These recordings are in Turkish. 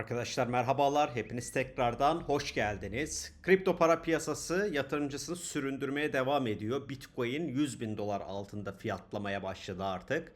Arkadaşlar merhabalar. Hepiniz tekrardan hoş geldiniz. Kripto para piyasası yatırımcısını süründürmeye devam ediyor. Bitcoin 100 bin dolar altında fiyatlamaya başladı artık.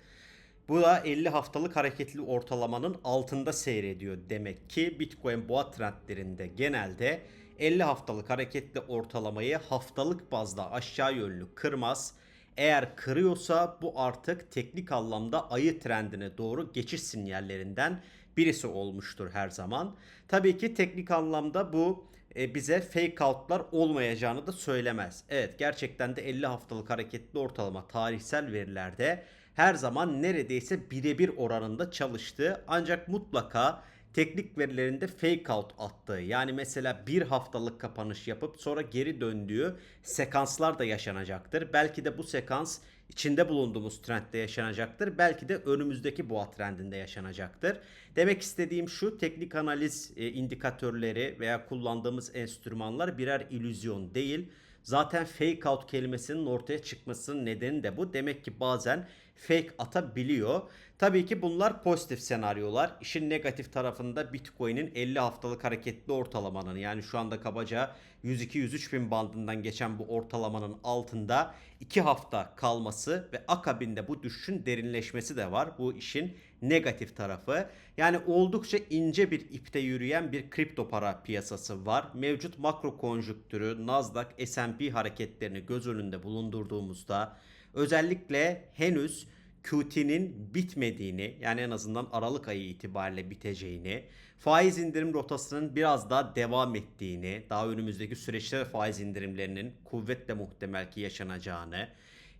Bu da 50 haftalık hareketli ortalamanın altında seyrediyor demek ki Bitcoin boğa trendlerinde genelde 50 haftalık hareketli ortalamayı haftalık bazda aşağı yönlü kırmaz. Eğer kırıyorsa bu artık teknik anlamda ayı trendine doğru geçiş sinyallerinden birisi olmuştur her zaman. Tabii ki teknik anlamda bu e, bize fake out'lar olmayacağını da söylemez. Evet gerçekten de 50 haftalık hareketli ortalama tarihsel verilerde her zaman neredeyse birebir oranında çalıştı. Ancak mutlaka teknik verilerinde fake out attığı yani mesela bir haftalık kapanış yapıp sonra geri döndüğü sekanslar da yaşanacaktır. Belki de bu sekans içinde bulunduğumuz trendde yaşanacaktır. Belki de önümüzdeki boğa trendinde yaşanacaktır. Demek istediğim şu teknik analiz e, indikatörleri veya kullandığımız enstrümanlar birer illüzyon değil. Zaten fake out kelimesinin ortaya çıkmasının nedeni de bu. Demek ki bazen fake atabiliyor. Tabii ki bunlar pozitif senaryolar. İşin negatif tarafında Bitcoin'in 50 haftalık hareketli ortalamanın yani şu anda kabaca 102-103 bin bandından geçen bu ortalamanın altında 2 hafta kalması ve akabinde bu düşüşün derinleşmesi de var. Bu işin negatif tarafı. Yani oldukça ince bir ipte yürüyen bir kripto para piyasası var. Mevcut makro konjüktürü, Nasdaq, S&P hareketlerini göz önünde bulundurduğumuzda özellikle henüz QT'nin bitmediğini yani en azından Aralık ayı itibariyle biteceğini, faiz indirim rotasının biraz daha devam ettiğini, daha önümüzdeki süreçte faiz indirimlerinin kuvvetle muhtemel ki yaşanacağını,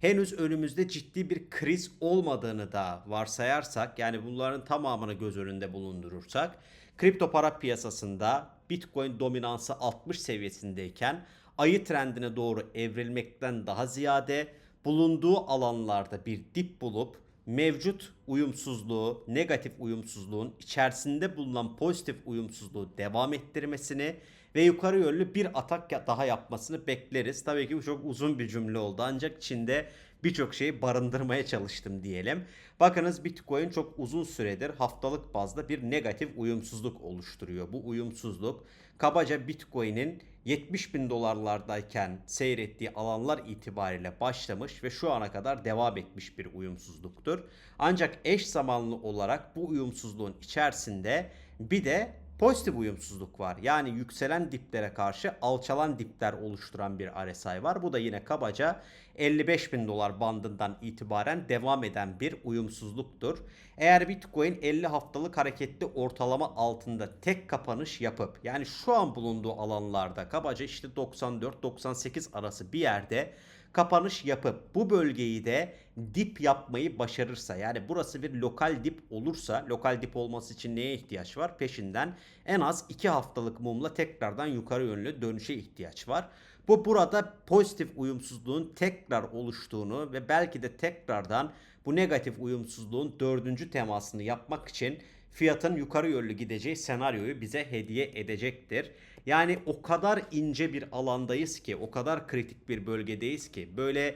henüz önümüzde ciddi bir kriz olmadığını da varsayarsak yani bunların tamamını göz önünde bulundurursak kripto para piyasasında Bitcoin dominansı 60 seviyesindeyken ayı trendine doğru evrilmekten daha ziyade bulunduğu alanlarda bir dip bulup mevcut uyumsuzluğu, negatif uyumsuzluğun içerisinde bulunan pozitif uyumsuzluğu devam ettirmesini ve yukarı yönlü bir atak daha yapmasını bekleriz. Tabii ki bu çok uzun bir cümle oldu ancak içinde birçok şeyi barındırmaya çalıştım diyelim. Bakınız Bitcoin çok uzun süredir haftalık bazda bir negatif uyumsuzluk oluşturuyor. Bu uyumsuzluk kabaca Bitcoin'in 70 bin dolarlardayken seyrettiği alanlar itibariyle başlamış ve şu ana kadar devam etmiş bir uyumsuzluktur. Ancak eş zamanlı olarak bu uyumsuzluğun içerisinde bir de pozitif uyumsuzluk var. Yani yükselen diplere karşı alçalan dipler oluşturan bir RSI var. Bu da yine kabaca 55 bin dolar bandından itibaren devam eden bir uyumsuzluktur. Eğer Bitcoin 50 haftalık hareketli ortalama altında tek kapanış yapıp yani şu an bulunduğu alanlarda kabaca işte 94-98 arası bir yerde kapanış yapıp bu bölgeyi de dip yapmayı başarırsa yani burası bir lokal dip olursa lokal dip olması için neye ihtiyaç var? Peşinden en az 2 haftalık mumla tekrardan yukarı yönlü dönüşe ihtiyaç var. Bu burada pozitif uyumsuzluğun tekrar oluştuğunu ve belki de tekrardan bu negatif uyumsuzluğun dördüncü temasını yapmak için fiyatın yukarı yönlü gideceği senaryoyu bize hediye edecektir. Yani o kadar ince bir alandayız ki, o kadar kritik bir bölgedeyiz ki böyle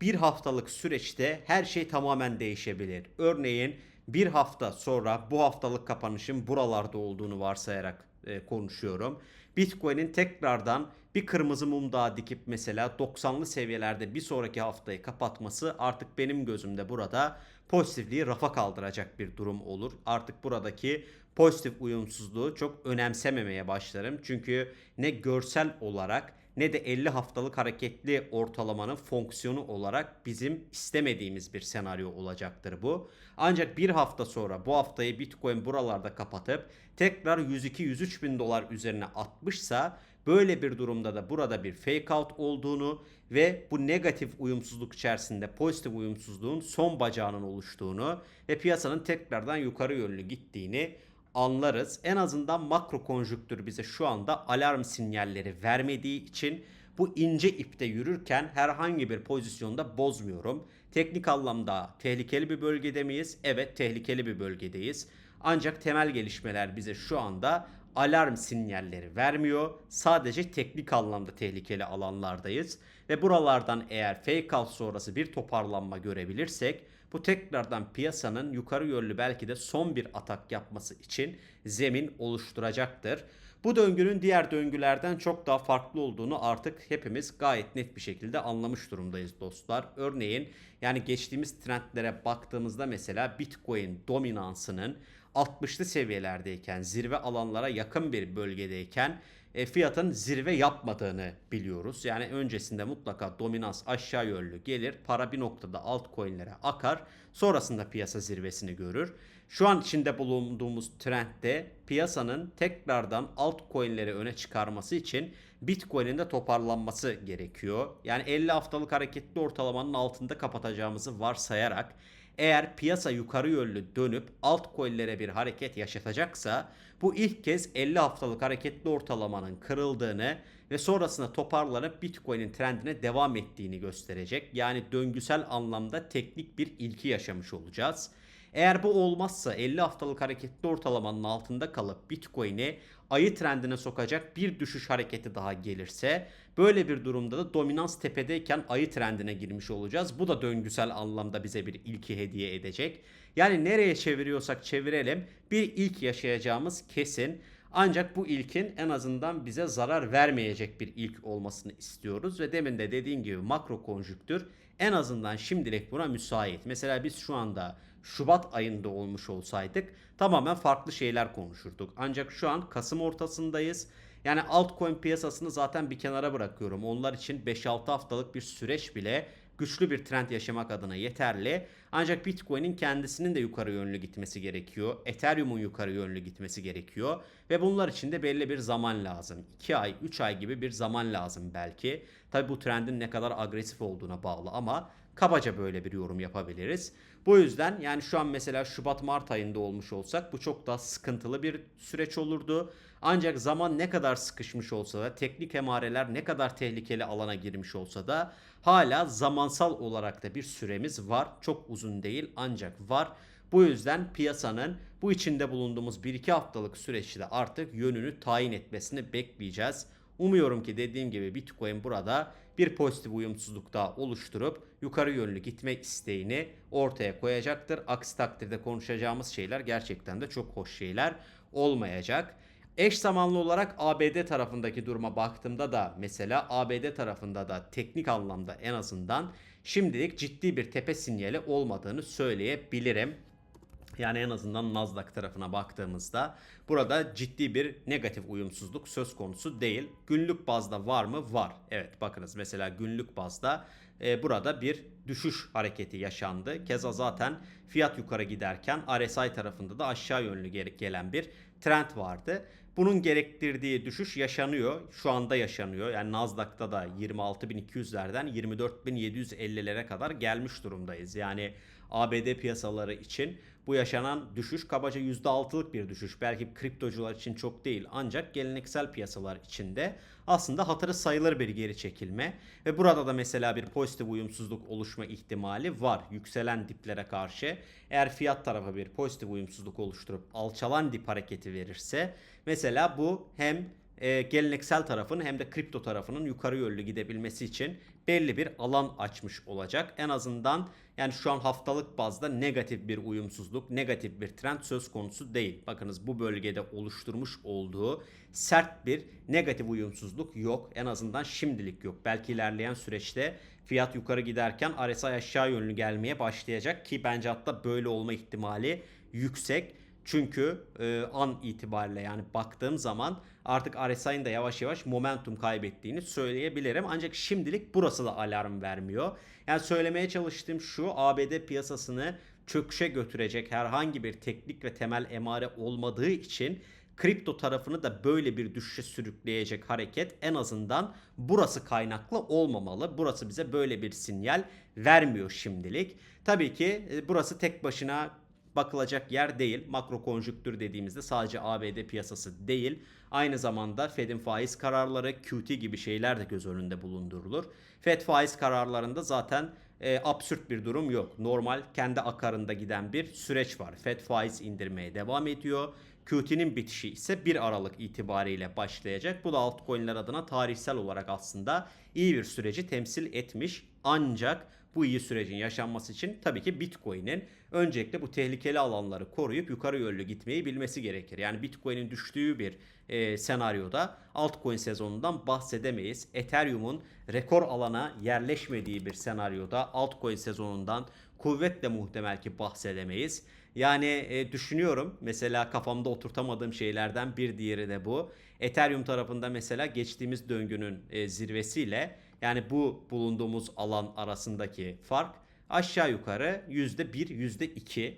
bir haftalık süreçte her şey tamamen değişebilir. Örneğin bir hafta sonra bu haftalık kapanışın buralarda olduğunu varsayarak e, konuşuyorum. Bitcoin'in tekrardan bir kırmızı mum daha dikip mesela 90'lı seviyelerde bir sonraki haftayı kapatması artık benim gözümde burada pozitifliği rafa kaldıracak bir durum olur. Artık buradaki pozitif uyumsuzluğu çok önemsememeye başlarım. Çünkü ne görsel olarak ne de 50 haftalık hareketli ortalamanın fonksiyonu olarak bizim istemediğimiz bir senaryo olacaktır bu. Ancak bir hafta sonra bu haftayı Bitcoin buralarda kapatıp tekrar 102-103 bin dolar üzerine atmışsa böyle bir durumda da burada bir fake out olduğunu ve bu negatif uyumsuzluk içerisinde pozitif uyumsuzluğun son bacağının oluştuğunu ve piyasanın tekrardan yukarı yönlü gittiğini anlarız. En azından makro konjüktür bize şu anda alarm sinyalleri vermediği için bu ince ipte yürürken herhangi bir pozisyonda bozmuyorum. Teknik anlamda tehlikeli bir bölgede miyiz? Evet tehlikeli bir bölgedeyiz. Ancak temel gelişmeler bize şu anda alarm sinyalleri vermiyor. Sadece teknik anlamda tehlikeli alanlardayız. Ve buralardan eğer fake out sonrası bir toparlanma görebilirsek bu tekrardan piyasanın yukarı yönlü belki de son bir atak yapması için zemin oluşturacaktır. Bu döngünün diğer döngülerden çok daha farklı olduğunu artık hepimiz gayet net bir şekilde anlamış durumdayız dostlar. Örneğin yani geçtiğimiz trendlere baktığımızda mesela Bitcoin dominansının 60'lı seviyelerdeyken, zirve alanlara yakın bir bölgedeyken e, fiyatın zirve yapmadığını biliyoruz. Yani öncesinde mutlaka dominans aşağı yönlü gelir. Para bir noktada altcoin'lere akar. Sonrasında piyasa zirvesini görür. Şu an içinde bulunduğumuz trendde piyasanın tekrardan altcoin'leri öne çıkarması için Bitcoin'in de toparlanması gerekiyor. Yani 50 haftalık hareketli ortalamanın altında kapatacağımızı varsayarak eğer piyasa yukarı yönlü dönüp altcoin'lere bir hareket yaşatacaksa bu ilk kez 50 haftalık hareketli ortalamanın kırıldığını ve sonrasında toparlanıp Bitcoin'in trendine devam ettiğini gösterecek. Yani döngüsel anlamda teknik bir ilki yaşamış olacağız. Eğer bu olmazsa 50 haftalık hareketli ortalamanın altında kalıp Bitcoin'i ayı trendine sokacak bir düşüş hareketi daha gelirse böyle bir durumda da dominans tepedeyken ayı trendine girmiş olacağız. Bu da döngüsel anlamda bize bir ilki hediye edecek. Yani nereye çeviriyorsak çevirelim bir ilk yaşayacağımız kesin. Ancak bu ilkin en azından bize zarar vermeyecek bir ilk olmasını istiyoruz ve demin de dediğim gibi makro konjüktür en azından şimdilik buna müsait. Mesela biz şu anda Şubat ayında olmuş olsaydık tamamen farklı şeyler konuşurduk. Ancak şu an Kasım ortasındayız. Yani altcoin piyasasını zaten bir kenara bırakıyorum. Onlar için 5-6 haftalık bir süreç bile güçlü bir trend yaşamak adına yeterli. Ancak Bitcoin'in kendisinin de yukarı yönlü gitmesi gerekiyor. Ethereum'un yukarı yönlü gitmesi gerekiyor. Ve bunlar için de belli bir zaman lazım. 2 ay, 3 ay gibi bir zaman lazım belki. Tabi bu trendin ne kadar agresif olduğuna bağlı ama kabaca böyle bir yorum yapabiliriz. Bu yüzden yani şu an mesela Şubat-Mart ayında olmuş olsak bu çok daha sıkıntılı bir süreç olurdu. Ancak zaman ne kadar sıkışmış olsa da teknik emareler ne kadar tehlikeli alana girmiş olsa da hala zamansal olarak da bir süremiz var. Çok uzun değil ancak var. Bu yüzden piyasanın bu içinde bulunduğumuz 1-2 haftalık süreçte artık yönünü tayin etmesini bekleyeceğiz. Umuyorum ki dediğim gibi Bitcoin burada bir pozitif uyumsuzluk daha oluşturup yukarı yönlü gitme isteğini ortaya koyacaktır. Aksi takdirde konuşacağımız şeyler gerçekten de çok hoş şeyler olmayacak. Eş zamanlı olarak ABD tarafındaki duruma baktığımda da mesela ABD tarafında da teknik anlamda en azından şimdilik ciddi bir tepe sinyali olmadığını söyleyebilirim. Yani en azından Nasdaq tarafına baktığımızda burada ciddi bir negatif uyumsuzluk söz konusu değil. Günlük bazda var mı? Var. Evet bakınız mesela günlük bazda e, burada bir düşüş hareketi yaşandı. Keza zaten fiyat yukarı giderken RSI tarafında da aşağı yönlü gelen bir trend vardı. Bunun gerektirdiği düşüş yaşanıyor. Şu anda yaşanıyor. Yani Nasdaq'ta da 26.200'lerden 24.750'lere kadar gelmiş durumdayız. Yani ABD piyasaları için bu yaşanan düşüş kabaca %6'lık bir düşüş. Belki kriptocular için çok değil ancak geleneksel piyasalar içinde aslında hatırı sayılır bir geri çekilme. Ve burada da mesela bir pozitif uyumsuzluk oluşma ihtimali var. Yükselen diplere karşı eğer fiyat tarafı bir pozitif uyumsuzluk oluşturup alçalan dip hareketi verirse mesela bu hem e, geleneksel tarafın hem de kripto tarafının yukarı yönlü gidebilmesi için belli bir alan açmış olacak. En azından yani şu an haftalık bazda negatif bir uyumsuzluk, negatif bir trend söz konusu değil. Bakınız bu bölgede oluşturmuş olduğu sert bir negatif uyumsuzluk yok. En azından şimdilik yok. Belki ilerleyen süreçte fiyat yukarı giderken RSI aşağı yönlü gelmeye başlayacak ki bence hatta böyle olma ihtimali yüksek. Çünkü e, an itibariyle yani baktığım zaman artık RSI'nin de yavaş yavaş momentum kaybettiğini söyleyebilirim. Ancak şimdilik burası da alarm vermiyor. Yani söylemeye çalıştığım şu ABD piyasasını çöküşe götürecek herhangi bir teknik ve temel emare olmadığı için kripto tarafını da böyle bir düşüşe sürükleyecek hareket en azından burası kaynaklı olmamalı. Burası bize böyle bir sinyal vermiyor şimdilik. Tabii ki e, burası tek başına bakılacak yer değil. Makro konjüktür dediğimizde sadece ABD piyasası değil. Aynı zamanda Fed'in faiz kararları, QT gibi şeyler de göz önünde bulundurulur. Fed faiz kararlarında zaten e, absürt bir durum yok. Normal kendi akarında giden bir süreç var. Fed faiz indirmeye devam ediyor. QT'nin bitişi ise 1 Aralık itibariyle başlayacak. Bu da altcoin'ler adına tarihsel olarak aslında iyi bir süreci temsil etmiş. Ancak bu iyi sürecin yaşanması için tabii ki Bitcoin'in öncelikle bu tehlikeli alanları koruyup yukarı yönlü gitmeyi bilmesi gerekir. Yani Bitcoin'in düştüğü bir e, senaryoda altcoin sezonundan bahsedemeyiz. Ethereum'un rekor alana yerleşmediği bir senaryoda altcoin sezonundan kuvvetle muhtemel ki bahsedemeyiz. Yani e, düşünüyorum mesela kafamda oturtamadığım şeylerden bir diğeri de bu. Ethereum tarafında mesela geçtiğimiz döngünün e, zirvesiyle yani bu bulunduğumuz alan arasındaki fark aşağı yukarı %1, %2.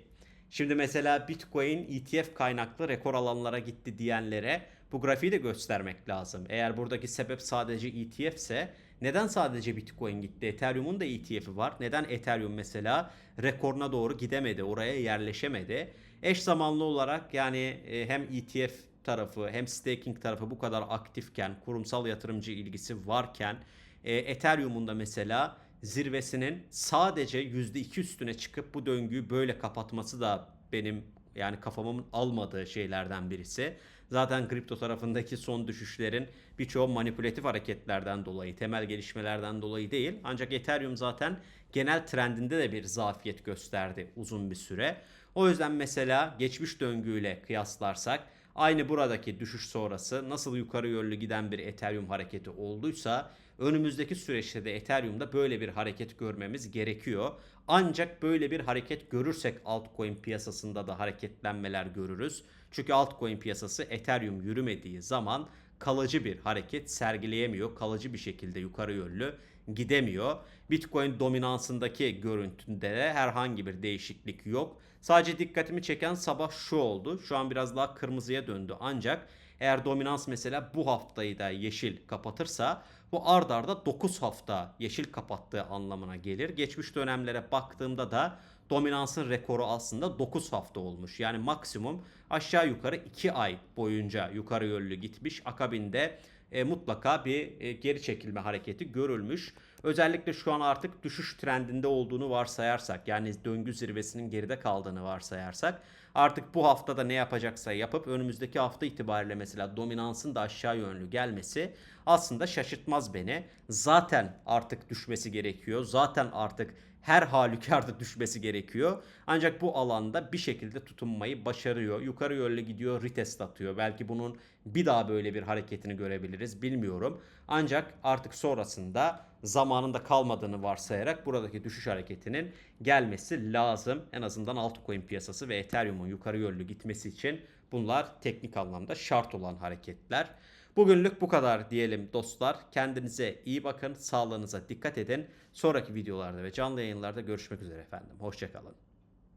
Şimdi mesela Bitcoin ETF kaynaklı rekor alanlara gitti diyenlere bu grafiği de göstermek lazım. Eğer buradaki sebep sadece ETF ise neden sadece Bitcoin gitti? Ethereum'un da ETF'i var. Neden Ethereum mesela rekoruna doğru gidemedi, oraya yerleşemedi? Eş zamanlı olarak yani e, hem ETF tarafı hem staking tarafı bu kadar aktifken, kurumsal yatırımcı ilgisi varken e, Ethereum'un da mesela zirvesinin sadece %2 üstüne çıkıp bu döngüyü böyle kapatması da benim yani kafamın almadığı şeylerden birisi. Zaten kripto tarafındaki son düşüşlerin birçoğu manipülatif hareketlerden dolayı, temel gelişmelerden dolayı değil. Ancak Ethereum zaten genel trendinde de bir zafiyet gösterdi uzun bir süre. O yüzden mesela geçmiş döngüyle kıyaslarsak aynı buradaki düşüş sonrası nasıl yukarı yönlü giden bir Ethereum hareketi olduysa önümüzdeki süreçte de Ethereum'da böyle bir hareket görmemiz gerekiyor. Ancak böyle bir hareket görürsek altcoin piyasasında da hareketlenmeler görürüz. Çünkü altcoin piyasası Ethereum yürümediği zaman kalıcı bir hareket sergileyemiyor. Kalıcı bir şekilde yukarı yönlü gidemiyor. Bitcoin dominansındaki görüntünde de herhangi bir değişiklik yok. Sadece dikkatimi çeken sabah şu oldu. Şu an biraz daha kırmızıya döndü ancak eğer dominans mesela bu haftayı da yeşil kapatırsa bu ard arda 9 hafta yeşil kapattığı anlamına gelir. Geçmiş dönemlere baktığımda da dominansın rekoru aslında 9 hafta olmuş. Yani maksimum aşağı yukarı 2 ay boyunca yukarı yönlü gitmiş. Akabinde e, mutlaka bir e, geri çekilme hareketi görülmüş. Özellikle şu an artık düşüş trendinde olduğunu varsayarsak yani döngü zirvesinin geride kaldığını varsayarsak artık bu haftada ne yapacaksa yapıp önümüzdeki hafta itibariyle mesela dominansın da aşağı yönlü gelmesi aslında şaşırtmaz beni. Zaten artık düşmesi gerekiyor. Zaten artık her halükarda düşmesi gerekiyor. Ancak bu alanda bir şekilde tutunmayı başarıyor. Yukarı yönlü gidiyor, retest atıyor. Belki bunun bir daha böyle bir hareketini görebiliriz bilmiyorum. Ancak artık sonrasında zamanında kalmadığını varsayarak buradaki düşüş hareketinin gelmesi lazım. En azından altcoin piyasası ve Ethereum'un yukarı yönlü gitmesi için bunlar teknik anlamda şart olan hareketler. Bugünlük bu kadar diyelim dostlar. Kendinize iyi bakın, sağlığınıza dikkat edin. Sonraki videolarda ve canlı yayınlarda görüşmek üzere efendim. Hoşçakalın.